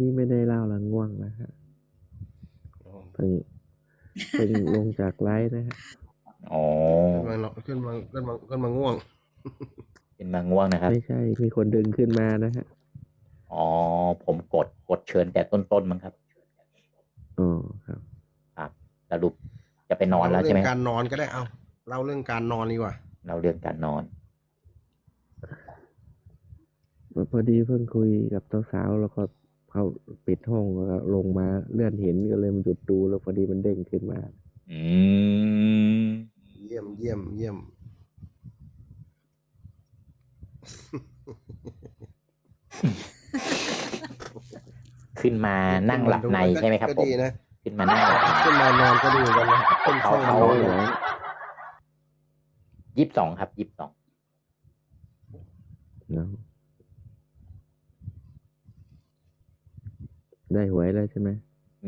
นี่ไม่ได้เล่าละง่วงนะฮะเพิ่งเพิ่งลงจากไลฟ์นะฮะอ๋อขึ้นมาขึ้นมาขึ้นมาขึ้นมาง่วงเป็นมาง่วงนะครับ ไม่ใช่ มีคนดึงขึ้นมานะฮะอ๋อผมกดกดเชิญแต่ต้นๆมั้งครับอ๋อครับครับสรุปจะไปนอนแล้วใช่ไหมเรื่องการนอนก็ได้เอาเล่าเรื่องการนอนดีกว่าเราเรื่องการนอนพอดีเพิ่งคุยกับสาวๆแล้วก็ เขาปิดห้องแล้วก็ลงมาเลื่อนเห็นก็เลยมันหยุดดูแล้วพอดีมันเด้งขึ้นมา อืมเยี่ยมเยี่ยมเยี่ยม ขึ้นมานั่งหลับในใช่ไหมครับก็ผม ดีนะขึ้นมานั่งหลับในขึ้นมานอนก็ดีเหมือนกันนะขึ้นช่องเขานอนเหรนะอยี่สิบสองครับยี่สิบสอง เนาะ ได้หวยแล้วใช่ไหม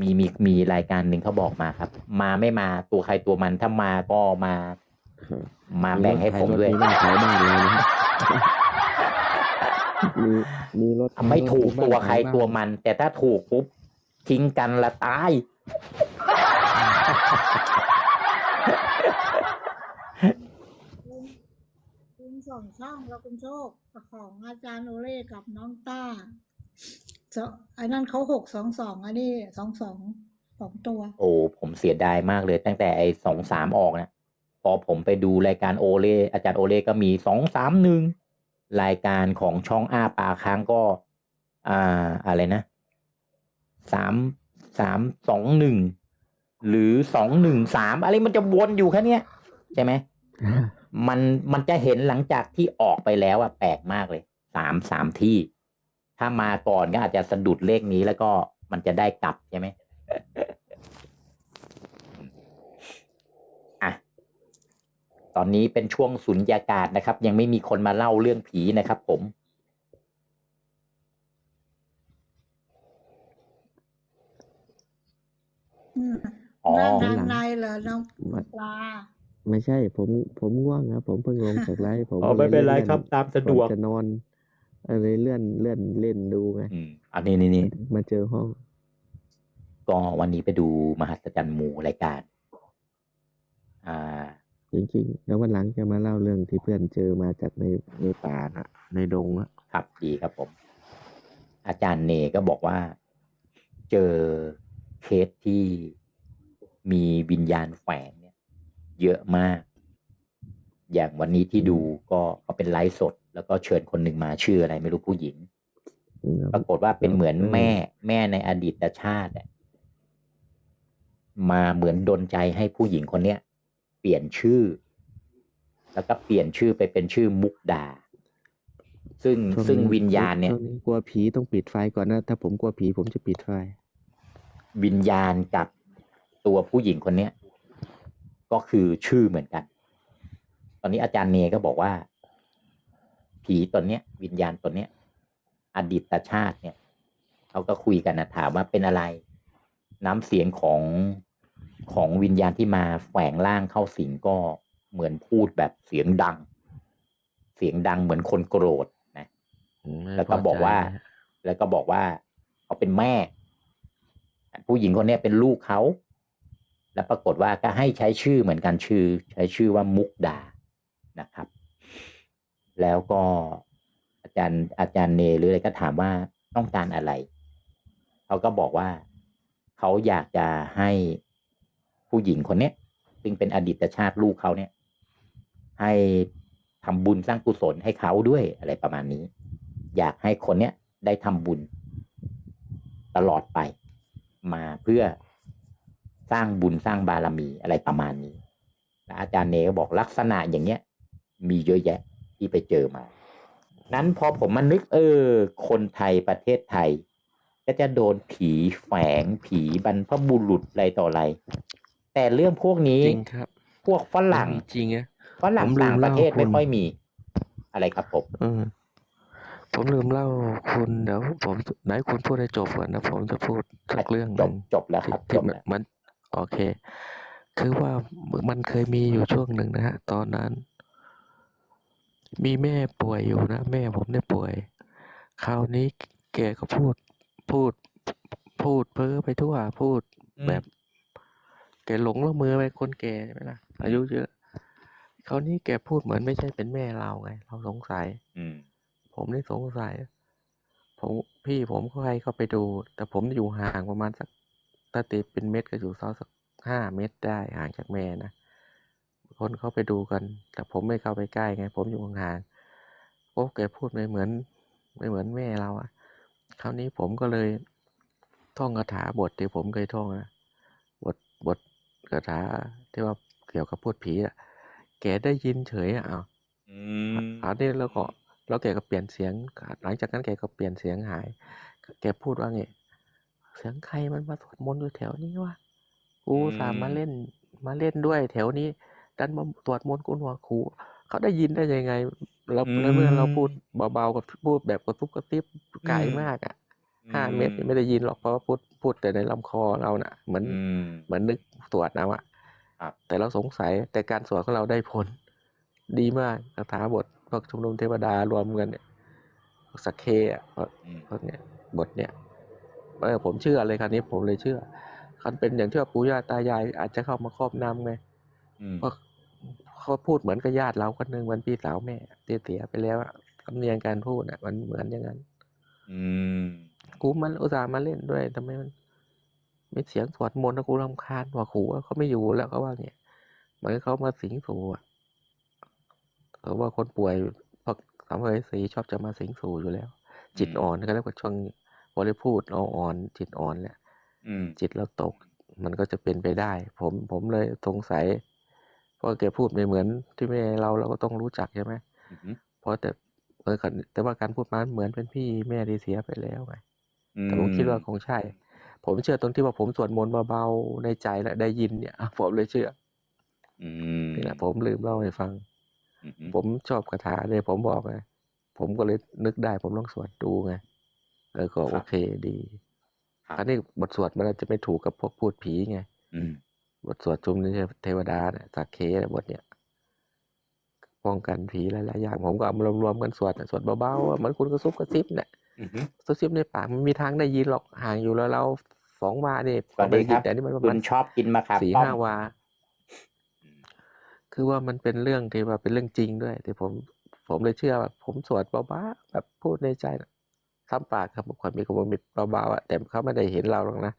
มีมีมีรายการหนึ่งเขาบอกมาครับ มาไม่มาตัวใครตัวมันถ้ามาก็มา มาแบ่งให้ผมด้วยมีรถขายบ้านเลยนะฮะมีมีรถไม่ถูกบ้านตัวใครขายบ้านตัวมัน แต่ถ้าถูกปุ๊บทิ้งกันละตายคุณคุณสองช่องแล้วคุณโชคของอาจารย์โอเล่กับน้องต้า สองอันนั้นเขาหกสองสองอันนี้สองสองสองตัว โอ้ผมเสียดายมากเลย ตั้งแต่ไอ้สองสามออกนะพอผมไปดูรายการโอเล่อาจารย์โอเล่ก็มีสองสามหนึ่งรายการของช่องอ้าปาค้างก็ อ่าอะไรนะสามสามสองหนึ่งหรือสองหนึ่งสามอะไรมันจะวนอยู่แค่เนี้ยใช่ไหมมันมันจะเห็นหลังจากที่ออกไปแล้วอะแปลกมากเลยสามสามที่ ถ้ามาก่อนก็อาจจะสะดุดเลขนี้แล้วก็มันจะได้กลับใช่ไหมอะ ตอนนี้เป็นช่วงสุญญากาศนะครับ ยังไม่มีคนมาเล่าเรื่องผีนะครับผมอืมอ๋อ นั่งทางในเหรอน้องวันปลาไม่ใช่ ผมผมง่วงครับผมเพิ่งลงจากไลฟ์ผมอ๋อก็ลไม่ยเป็นไรลื่อครับตามสะดวก ก่อนจะนอน อะไรเลื่อนเลื่อนเล่นดูไงอืมอันนี้นี่นี่มาเจอห้อง ก็วันนี้ไปดูมหัศจรรย์หมู่รายการ อ่า จริงๆ แล้ววันหลังจะมาเล่าเรื่องที่เพื่อนเจอมาจากในในป่าน่ะในดงอะครับดีครับผม อาจารย์เนก็บอกว่า เจอเคสที่มีวิญญาณแฝงเนี่ย เยอะมาก อย่างวันนี้ที่ดูก็เขาเป็นไลฟ์สด แล้วก็เชิญคนหนึ่งมาชื่ออะไรไม่รู้ผู้หญิง ปรากฏว่าเป็นเหมือนแม่แม่ในอดีตชาติอะมาเหมือนดนใจให้ผู้หญิงคนเนี้ยเปลี่ยนชื่อ แล้วก็เปลี่ยนชื่อไปเป็นชื่อมุกดา ซึ่งช่วซึ่งนี้วิญญาณเนี่ยช่วงนี้กลัวผีต้องปิดไฟก่อนนะ ถ้าผมกลัวผีผมจะปิดไฟ วิญญาณกับตัวผู้หญิงคนเนี้ยก็คือชื่อเหมือนกัน ตอนนี้อาจารย์เนก็บอกว่า ผีตนเนี้ย วิญญาณตนเนี้ย อดีตชาติเนี่ยเขาก็คุยกันนะถามว่าเป็นอะไร น้ำเสียงของของวิญญาณที่มาแฝงร่างเข้าสิงก็เหมือนพูดแบบเสียงดัง เสียงดังเหมือนคนโกรธนะแล้วก็บอกว่า แล้วก็บอกว่าเขาเป็นแม่ ผู้หญิงคนเนี้ยเป็นลูกเขาแล้วปรากฏว่าก็ให้ใช้ชื่อเหมือนกันชื่อ ใช้ชื่อว่ามุกดานะครับ แล้วก็อาจารย์อาจารย์เนหรืออะไรก็ถามว่าต้องการอะไร เขาก็บอกว่าเขาอยากจะให้ผู้หญิงคนเนี้ยซึ่งเป็นอดีตชาติลูกเขาเนี่ย ให้ทำบุญสร้างกุศลให้เขาด้วยอะไรประมาณนี้ อยากให้คนเนี้ยได้ทำบุญตลอดไป มาเพื่อสร้างบุญสร้างบารมีอะไรประมาณนี้อาจารย์เนก็บอกลักษณะอย่างเงี้ย มีเยอะแยะ ที่ไปเจอมา นั้นพอผมมานึก เออ คนไทยประเทศไทย ก็จะโดนผีแฝงผีบรรพบุรุษอะไรต่ออะไร แต่เรื่องพวกนี้ จริงครับ พวกฝรั่งจริงอะฝรั่งผมลืต่ามงประเทศเล่าไม่คุณค่อยมี อะไรครับผมเออผมลืมเล่าคุณเดี๋ยวผมไหนคุณพูดให้จบก่อนนะผมจะพูดสักเรื่องหจนึ่บงจบแล้วครับที่จบมันแล้วมัน โอเค คือว่ามันเคยมีอยู่ช่วงหนึ่งนะฮะ ตอนนั้น มีแม่ป่วยอยู่นะ แม่ผมเนี่ยป่วย คราวนี้แกก็พูดพูด พูดเพ้อไปทั่วพูดอืมแบบแกหลงละเมอไปคนแก่ใช่ไหมล่ะ อายุเยอะ คราวนี้แกพูดเหมือนไม่ใช่เป็นแม่เราไง เราสงสัย อืม ผมนี่สงสัย ผมพี่ผมก็ให้เข้าไปดู แต่ผมอยู่ห่างประมาณสักถ้าตีเป็นเม็ดก็อยู่สักสักห้าเมตรได้ห่างจากแม่นะ คนเข้าไปดูกัน แต่ผมไม่เข้าไปใกล้ไง ผมอยู่ห่างๆโอ้แกพูดไม่เหมือน ไม่เหมือนแม่เราอะคราวนี้ผมก็เลยท่องคาถาบทที่ผมเคยท่องนะบทบทคาถาที่ว่าเกี่ยวกับพูดผีอะแกได้ยินเฉยอะอ้าวอืมคราวนี้แล้วก็แล้วแกก็เปลี่ยนเสียง หลังจากนั้นแกก็เปลี่ยนเสียงหาย แกพูดว่าไงเสียงใครมันมาสวดมนต์อยู่แถวนี้วะกูอุตสามมาเล่นมาเล่นด้วยแถวนี้ ดันมาสวดมนต์กูหัวครูเขาได้ยินได้ยังไง เราในเมื่อเราพูดเบาๆกับพูดแบบกระตุบกระติบไกลมากอะห้าเมตรไม่ได้ยินหรอกเพราะว่าพูดพูดแต่ในลำคอเราน่ะเหมือน อืม เหมือนนึกสวดนะวะครับ แต่เราสงสัยแต่การสวดของเราได้ผล ดีมากคาถาบทพวกชุมนุมเทวดารวมกันเนี่ยสักเคอะพวกอืมพวกเนี่ยบทเนี่ยเออผมเชื่อเลยคราวนี้ผมเลยเชื่อคันเป็นอย่างที่ว่าปู่ย่าตายายอาจจะเข้ามาครอบนำไงอืม เพราะ เขาพูดเหมือนกับญาติเราคนหนึ่งวันพี่สาวแม่ที่เสียไปแล้วอะคำเนียงการพูดอะ มันเหมือนอย่างนั้น อืมกูมันอุตส่าห์มาเล่นด้วยทำไมมันมีเสียงสวดมนต์นะกูรำคาญว่าขู่ว่าเขาไม่อยู่แล้วเขาว่าเนี่ยเหมือนเขามาสิงสู่อะเขาว่าคนป่วยพวกสัมภเวสีชอบจะมาสิงสู่อยู่แล้ว จิตอ่อนก็แล้วก็ช่วงบริพูดเราอ่อน จิตอ่อนแหละอืมจิตเราตก มันก็จะเป็นไปได้ ผมผมเลยสงสัย เพราะแกพูดไม่เหมือนที่แม่เราเราก็ต้องรู้จักใช่ไหมอืมเพราะแต่เออกันแต่ว่าการพูดมาเหมือนเป็นพี่แม่ที่เสียไปแล้วไงแต่ผมคิดว่าคงใช่ ผมเชื่อตรงที่ว่าผมสวดมนต์เบาๆในใจและได้ยินเนี่ยผมเลยเชื่ออืมนี่แหละผมลืมเล่าให้ฟังอืมผมชอบคาถาเลยผมบอกไงผมก็เลยนึกได้ ผมลองสวดดูไงเออก็โอเคดีครับคราวนี้บทสวดมันอาจจะไม่ถูกกับพวกพูดผีไงอืม บทสวดชุมนี้เทวดาเนี่ยสักเคบทเนี่ยป้องกันผีหลายๆอย่างผมก็เอามารวมๆกันสวดน่ะสวดเบาๆอะเหมือนคุณกระซุบกระซิบเนี่ยอืมกระซิบในปากมันมีทางได้ยินหรอกห่างอยู่แล้วเราสองวาเนี่ยสวัสดีครับแต่นี่มันประคุมาณณชอบกินมะขามสี่ป้อมห้าวา คือว่ามันเป็นเรื่องที่ว่าเป็นเรื่องจริงด้วยที่ผมผมเลยเชื่อว่าผมสวดเบาๆแบบพูดในใจนะซ้ำปากครับความมีความมีเบาๆอะแต่เขาไม่ได้เห็นเราหรอกนะ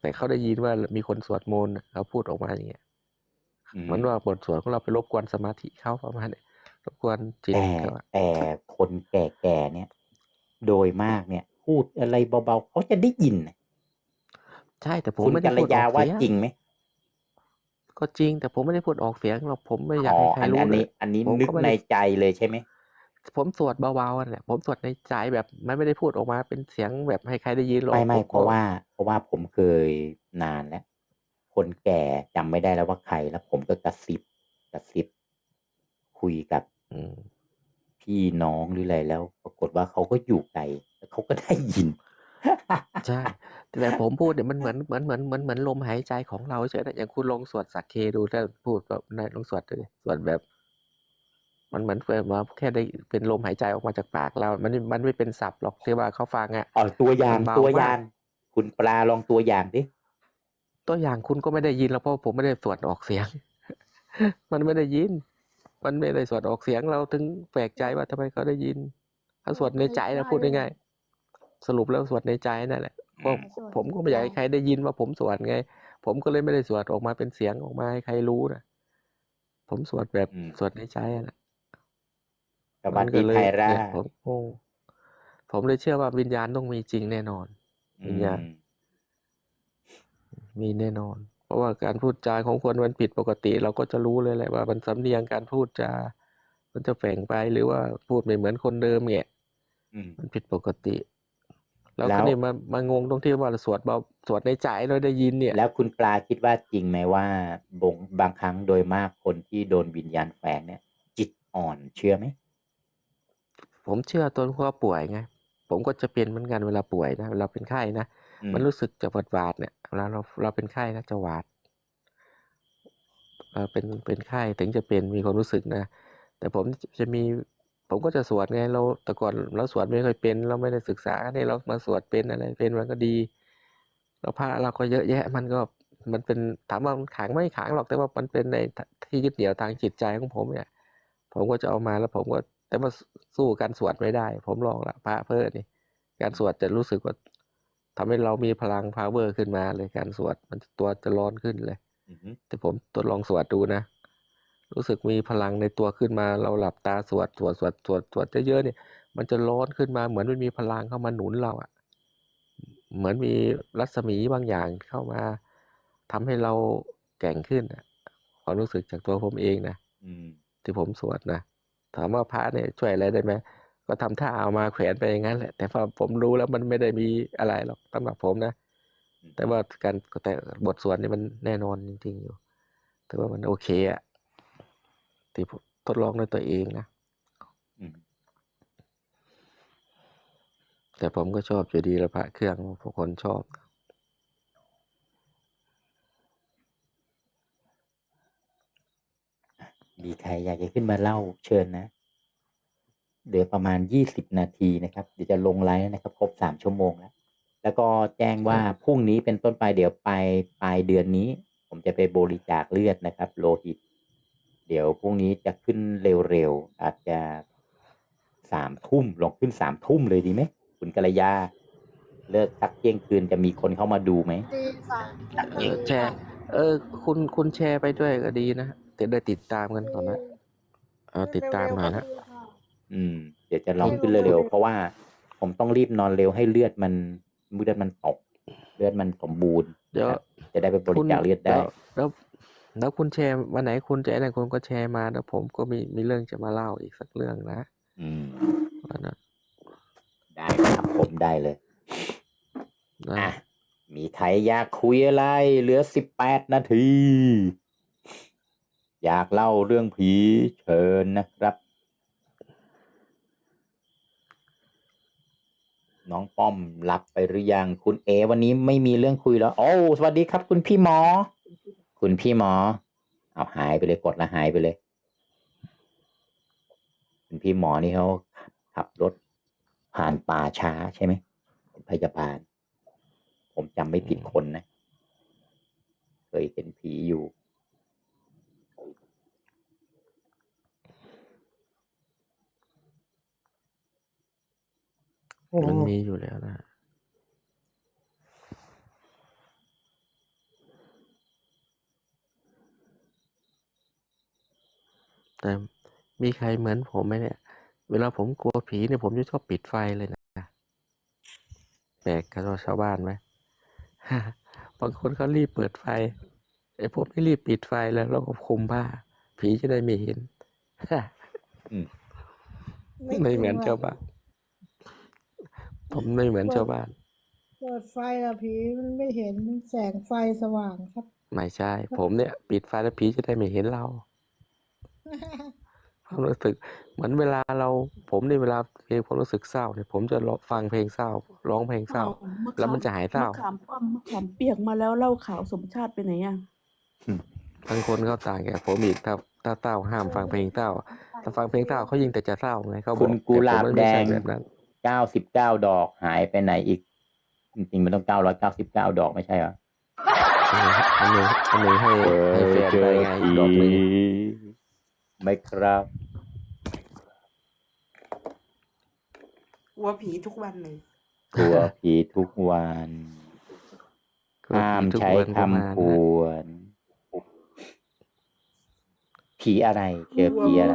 แต่เขาได้ยินว่ามีคนสวดมนต์อะเขาพูดออกมาอย่างเงี้ยอืเหมันว่าบทสวดของเราไปรบกวนสมาธิเขาประมาณนี้รบกวนจิตแต่เขาอะแต่คนแก่ๆเนี่ย โดยมากเนี่ย พูดอะไรเบาๆเขาจะได้ยินน่ะใช่แต่ผมคุณไม่กัได้ลพูดอยาอกว่าเสียงจริงไหมก็จริงแต่ผมไม่ได้พูดออกเสียงหรอกผมไม่อยากอ๋อให้ใครอันรู้อันเลนี้ยอันนี้ผมนึกก็ไม่ในได้ใจเลยใช่ไหม ผมสวดเบาๆนั่นแหละผมสวดในใจแบบมันไม่ได้พูดออกมาเป็นเสียงแบบให้ใครได้ยินหรอกไม่ไม่ผมเพก็ราะว่า เพราะว่าผมเคยนานแล้ว คนแก่จำไม่ได้แล้วว่าใครแล้ว ผมก็กระซิบกระซิบคุยกับอืมพี่น้องหรืออะไรแล้ว ปรากฏว่าเขาก็อยู่ไกลแล้วเขาก็ได้ยิน ใช่ แต่ผมพูดเนี่ยมันเหมือนเหมือนเหมือนเหมือนเหมือนลมหายใจของเราเฉยๆนะอย่างคุณลองสวดสักเคดูถ้าพูดแบบนายลองสวดดูดิสวดแบบ มันเหมือนแบบว่าแค่ได้เป็นลมหายใจออกมาจากปากเรา มันมันไม่เป็นศัพท์หรอกที่ว่าเขาฟังอะเอาตัวอย่างมันเบาตัวมากอย่าง คุณปลาลองตัวอย่างดิตัวอย่างคุณก็ไม่ได้ยินแล้วเพราะผมไม่ได้สวดออกเสียง มันไม่ได้ยิน มันไม่ได้สวดออกเสียงเราถึงแปลกใจว่าทำไมเขาได้ยินเขาสวดในใจนะพูดง่ายๆสรุปแล้วสวดในใจนั่นแหละเพราะสวดผมก็ไม่อยากให้ใครได้ยินว่าผมสวดไง ผมก็เลยไม่ได้สวดออกมาเป็นเสียงออกมาให้ใครรู้นะผมสวดแบบอืมสวดในใจอะนะส วัสมันก็ดีเลยไทยราเนี่ยผมโอ้ผมเลยเชื่อว่าวิญญาณต้องมีจริงแน่นอน วิญญาณอืมมีแน่นอน เพราะว่าการพูดจาของคนมันผิดปกติ เราก็จะรู้เลยแหละว่ามันสำเนียงการพูดจา มันจะแฝงไปหรือว่าพูดไม่เหมือนคนเดิมเนี่ยอืมมันผิดปกติแล้วแล้วก็นี่มามางงตรงที่ว่าสวดเบาสวดในใจเราได้ยินเนี่ย แล้วคุณปลาคิดว่าจริงไหมว่าบงบางครั้งโดยมากคนที่โดนวิญญาณแฝงเนี่ย จิตอ่อนเชื่อไหม ผมเชื่อตนว่าป่วยไง ผมก็จะเป็นเหมือนกันเวลาป่วยนะเวลาเป็นไข้นะอืมมันรู้สึกจะหวาดหวาดๆเนี่ยเวลาเราเราเป็นไข้นะจะหวาดเราเป็นเป็นไข้ถึงจะเป็นมีความรู้สึกนะ แต่ผมจะมีผมก็จะสวดไงเราแต่ก่อนเราสวดไม่เคยเป็น เราไม่ได้ศึกษาเนี่ยเรามาสวดเป็นอะไรเป็นมันก็ดีแล้วพระเราก็เยอะแยะ มันก็มันเป็นถามว่ามันขลังไม่ขลังหรอกแต่ว่ามันเป็นในที่ยึดเหนี่ยวทางจิตใจของผมเนี่ย ผมก็จะเอามาแล้วผมก็ แต่ว่าสู้การสวดไม่ได้ ผมลองละพระเพิ่นี่การสวดจะรู้สึกว่าทำให้เรามีพลัง power ขึ้นมาเลยการสวดมันตัวจะร้อนขึ้นเลยอือฮึแต่ผมทดลองสวดดูนะ รู้สึกมีพลังในตัวขึ้นมา เราหลับตาสวดสวดสวดสวดสวดเยอะๆเนี่ยมันจะร้อนขึ้นมาเหมือนมันมีพลังเข้ามาหนุนเราอะเหมือนมีรัศมีบางอย่างเข้ามาทำให้เราแกร่งขึ้นอะความรู้สึกจากตัวผมเองนะอืมที่ผมสวดนะ ถามว่าพระเนี่ยช่วยอะไรได้ไหมก็ทำท่าเอามาแขวนไปอย่างนั้นแหละ แต่พอผมรู้แล้วมันไม่ได้มีอะไรหรอกสำหรับผมนะอืมแต่ว่าการแต่บทสวดนี่มันแน่นอนจริงๆอยู่ถือว่ามันโอเคอะที่ผมทดลองด้วยตัวเองนะอืมแต่ผมก็ชอบอยู่ดีละพระเครื่องพวกคนชอบ มีใครอยากจะขึ้นมาเล่าเชิญนะ เดี๋ยวประมาณยี่สิบนาทีนะครับเดี๋ยวจะลงไลฟ์นะครับ ครบสามชั่วโมงแล้ว แล้วก็แจ้งว่าพรุ่งนี้เป็นต้นไปเดี๋ยวปลายปลายเดือนนี้ ผมจะไปบริจาคเลือดนะครับ โลหิต เดี๋ยวพรุ่งนี้จะขึ้นเร็วๆอาจจะสามทุ่มลองขึ้นสามทุ่มเลยดีไหมคุณกัลยาเลิกสักเที่ยงคืนจะมีคนเข้ามาดูไหมตีสามเออแชร์เออ คุณคุณแชร์ไปด้วยก็ดีนะ จะได้ติดตามกันก่อนนะเอาติดตามหน่อยนะอืม เดี๋ยวจะลองขึ้นเร็วๆเพราะว่าผมต้องรีบนอนเร็วให้เลือดมันเลือดมันตก เลือดมันสมบูรณ์เดี๋ยวนะครับจะได้ไปบริจาคเลือดได้แล้วแล้วแล้วคุณแชร์วันไหนคุณจะอะไรคุณก็แชร์มาแล้วผมก็มีมีเรื่องจะมาเล่าอีกสักเรื่องนะอืมว่านะได้ครับผมได้เลยนะอะมีใครอยากคุยอะไร เหลือสิบแปดนาที อยากเล่าเรื่องผีเชิญนะครับ น้องป้อมรับไปหรือยังคุณเอ วันนี้ไม่มีเรื่องคุยแล้ว โอ้สวัสดีครับ คุณพี่หมอ คุณพี่หมอ เอาหายไปเลยกดล้วหายไปเลย คุณพี่หมอนี่เขาขับรถ ผ่านป่าช้าใช่ไหมพยาบาล ผมจำไม่ผิดคนนะ เคยเห็นผีอยู่ มันมีอยู่แล้วนะแต่มีใครเหมือนผมไหมเนี่ย เวลาผมกลัวผีเนี่ยผมจะชอบปิดไฟเลยนะแปลกกับชาวบ้านไหมบางคนเขารีบเปิดไฟไอ้ผมไม่รีบปิดไฟแล้วเราก็คลุมผ้า ผีจะได้ไม่เห็นไม่เหมือนชาวบ้าน ผมไม่เหมือนชาวบ้าน เปิดไฟอะผีมันไม่เห็นแสงไฟสว่างครับ ไม่ใช่ ผมเนี่ย ปิดไฟแล้วผีจะได้ไม่เห็นเราความรู้สึกเหมือนเวลาเราผมในเวลาเพลงความรู้สึกเศร้าเนี่ยผมจะร้องฟังเพลงเศร้า ร้องเพลงเศร้าอ้มแล้วมันจะหายเศร้ามะขามป้อมมะขามเปียกมาแล้วเหล่าขาวสมชาติไปไหนอะบางคนเขาต่างกับผมอีกถ้าถ้าเศร้าห้ามฟังเพลงเศร้าถ้าฟังเพลงเศร้าเขายิ่งแต่จะเศร้าไงเขาบคุอกณกุหลาบต่ผมแดไม่ใช่งแบบนั้น เก้าสิบเก้าดอกหายไปไหนอีก จริงๆมันต้องเก้าร้อยเก้าสิบเก้าดอกไม่ใช่เหรออันนี้อันนี้ให้เอให้อแฟนเจไปอไงอีผีกดอกหนึ่งไหม่ครับกลัวผีทุกวันเลยกลัวผีทุกวันกลัวห้ามผีทุกใช้วันก็มาคำพนะวนผีอะไร เจอผีอะไร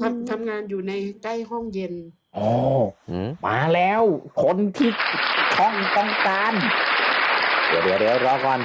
ทำทำงานอยู่ในใกล้ห้องเย็น โอ้หืมมาแล้ว คนที่ช่องต้องการ เดี๋ยวเดี๋ยวเดี๋ยวรอก่อน